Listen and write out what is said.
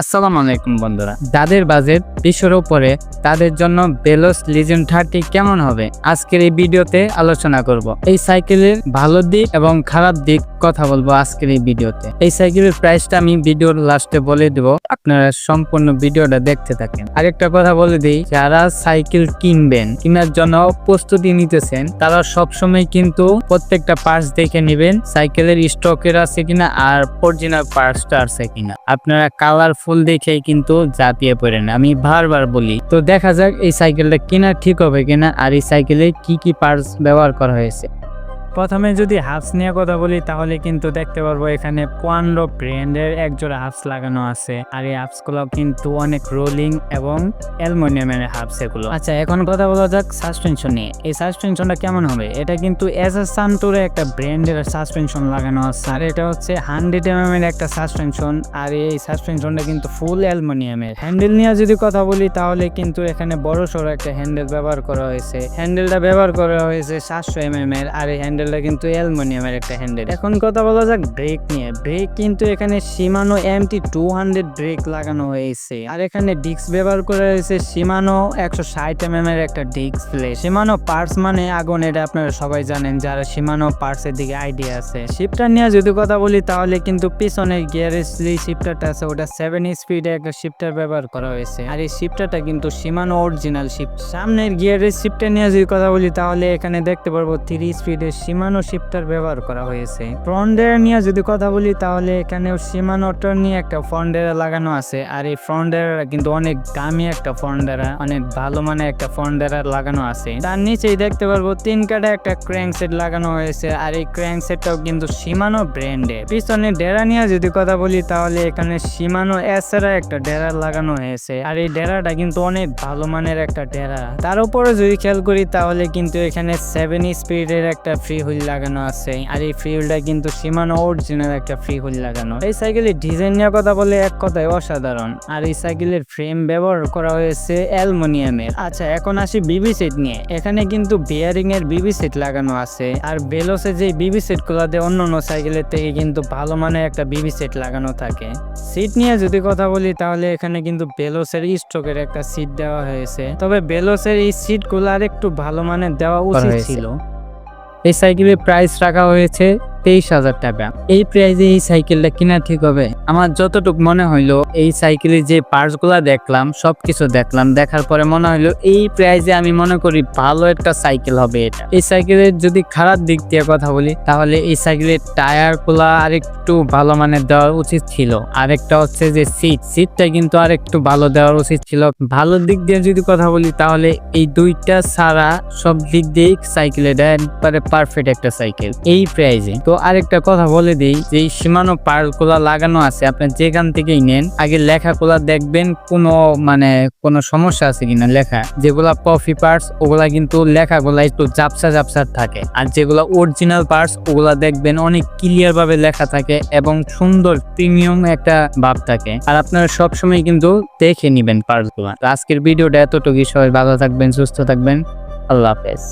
আসসালামু আলাইকুম বন্ধুরা। যাদের বাজেট বিশের উপরে, তাদের জন্য বেলোস লিজেন্ড থার্টি কেমন হবে? আজকের এই ভিডিওতে আলোচনা করব। এই সাইকেলের ভালো দিক এবং খারাপ দিক কথা বলব আজকের এই ভিডিওতে। এই সাইকেলের প্রাইসটা আমি ভিডিওর লাস্টে বলে দেব। আপনারা সম্পূর্ণ ভিডিওটা দেখতে থাকেন। আরেকটা কথা বলে দিই, যারা সাইকেল কিনবেন, কেনার জন্য প্রস্তুতি নিতেছেন, তারা সবসময় কিন্তু প্রত্যেকটা পার্টস দেখে নেবেন, সাইকেলের স্টকের আছে কিনা আর অরিজিনাল পার্টসটা আছে কিনা। আপনারা কালারফুল দেখেই কিন্তু জাপিয়ে না আমি বারবার বলি, তো দেখা যাক এই সাইকেলটা কিনা ঠিক হবে কিনা, আর এই সাইকেলে কি কি পার্টস ব্যবহার করা হয়েছে? প্রথমে যদি হাফস নিয়ে কথা বলি, তাহলে কিন্তু দেখতে পারব এখানে পনেরো ব্র্যান্ডের একজোড়া হাফস লাগানো আছে। আর এই হাফসগুলো কিন্তু অনেক রোলিং এবং অ্যালুমিনিয়ামের হাফস এগুলো। আচ্ছা এখন কথা বলা যাক সাসপেনশন নিয়ে। এই সাসপেনশনটা কেমন হবে? এটা কিন্তু এস এস সান্টুরে একটা ব্র্যান্ডের সাসপেনশন লাগানো আছে। আর এটা হচ্ছে হান্ড্রেড এম এর একটা সাসপেনশন আর এই সাসপেনশনটা কিন্তু ফুল অ্যালুমিনিয়ামের। হ্যান্ডেল নিয়ে যদি কথা বলি, তাহলে কিন্তু এখানে বড় সড়ো একটা হ্যান্ডেল ব্যবহার করা হয়েছে। হ্যান্ডেলটা ব্যবহার করা হয়েছে সাতশো এম এম এর। আর এই হ্যান্ডেলটা কিন্তু অ্যালুমিনিয়ামের একটা হ্যান্ডেল এখন কথা বলা যাক ব্রেক নিয়ে। ব্রেক কিন্তু এখানে Shimano MT two hundred brake লাগানো হয়েছে। আর এখানে ডিস্ক ব্যবহার করা হয়েছে সীমানো একশো ষাট এম এম এর একটা ডিস্ক সীমানো পার্টস মানে আগুন, এটা আপনারা সবাই জানেন, যারা সীমানো পার্টস এর দিকে আইডিয়া আছে। শিপটার নিয়ে যদি কথা বলি, তাহলে কিন্তু পিছনের গিয়ারের যে শিপটারটা আছে, ওটা সেভেন স্পিডে একটা শিফটার ব্যবহার করা হয়েছে। আর এই শিফটারটা কিন্তু সীমানো অরিজিনাল শিপ সামনের গিয়ারের শিফটার নিয়ে যদি কথা বলি, তাহলে এখানে দেখতে পারব থ্রি স্পিডের সীমানো শিফটার ব্যবহার করা হয়েছে। ফ্রন্টের নিয়ে যদি কথা বলি, তাহলে এখানেও সীমানোটার নিয়ে একটা ফ্রন্টেরা লাগানো আছে। আর এই ফ্রন্টেরা কিন্তু অনেক দামি একটা ফ্রন্টেরা, অনেক ভালো মানে একটা ফ্রন্টেরা লাগানো আছে। তার নিচেই দেখতে পারব, তিন কাটা একটা ক্র্যাঙ্ক সেট লাগানো হয়েছে। আর এই ক্র্যাঙ্ক সেটটাও কিন্তু সীমানো ব্র্যান্ডের পিছনে ডেরা নিয়ে যদি কথা বলি, তাহলে এখানে সীমানো এসেরা একটা ডেরা লাগানো হয়েছে। আর এই ডেরাটা কিন্তু অনেক ভালো মানের একটা ডেরা। তার উপরে যদি খেয়াল করি, তাহলে কিন্তু এখানে সেভেন স্পিডের একটা ফ্রি হুইল লাগানো আছে। আর এই ফ্রি হুইলটা কিন্তু সীমানো অরিজিনাল একটা ফ্রি হুইল লাগানো। এই সাইকেলের ডিজাইন নিয়ে কথা বলে এক কথায় অসাধারণ। আর এই সাইকেলের ফ্রেম ব্যবহার করা হয়েছে অ্যালমোনিয়ামের। আচ্ছা এখন আসি বিবি সেট নিয়ে। এখানে কিন্তু বিয়ারিং এর বিবি সেট লাগানো আছে। আর বেলোসে যে বিবি সেটগুলো দেয় অন্য অন্য সাইকেলের থেকে কিন্তু ভালো মানের একটা বিবি সেট লাগানো থাকে। সিট নিয়ে যদি কথা বলি তাহলে এখানে কিন্তু বেলোসের স্ট্রোকের একটা সিট দেওয়া হয়েছে। তবে বেলোসের এই সিটগুলো আর একটু ভালো মানের দেওয়া উচিত ছিল। এই সাইকেলের প্রাইস রাখা হয়েছে তেইশ হাজার টাকা। এই প্রাইসে এই সাইকেলটা কিনা ঠিক হবে? আমার যতটুক মনে হইল, এই সাইকেলের যে পার্টস দেখলাম, সবকিছু দেখলাম, দেখার পরে মনে হইল এই প্রাইসে আমি মনে করি ভালো একটা সাইকেল হবে এটা। এই সাইকেলের যদি খারাপ দিক দিয়ে কথা বলি, তাহলে এই সাইকেলের টায়ারগুলা আরেকটু ভালো মানের দেওয়া উচিত ছিল। আরেকটা হচ্ছে যে সিট সিটটা কিন্তু আর একটু ভালো দেওয়ার উচিত ছিল। ভালো দিক দিয়ে যদি কথা বলি, তাহলে এই দুইটা ছাড়া সব দিক দিয়েই সাইকেলের একবারে পারফেক্ট একটা সাইকেল এই প্রাইজে তো আরেকটা কথা বলে দিই, যে সীমানো পার্কগুলা লাগানো আছে, আপনি যেখান থেকেই নেন, আগে লেখাগুলা দেখবেন কোনো মানে কোনো সমস্যা আছে কিনা লেখা। যেগুলা কফি পার্টস ওগুলা কিন্তু লেখাগুলা একটু জাপসা জাপসা থাকে। আর যেগুলা অরিজিনাল পার্টস ওগুলা দেখবেন অনেক ক্লিয়ার ভাবে লেখা থাকে এবং সুন্দর প্রিমিয়াম একটা ভাব থাকে। আর আপনারা সবসময় কিন্তু দেখে নিবেন পার্টসগুলা তো আজকের ভিডিওটা এতটুকুই, সবাই ভালো থাকবেন, সুস্থ থাকবেন। আল্লাহ হাফেজ।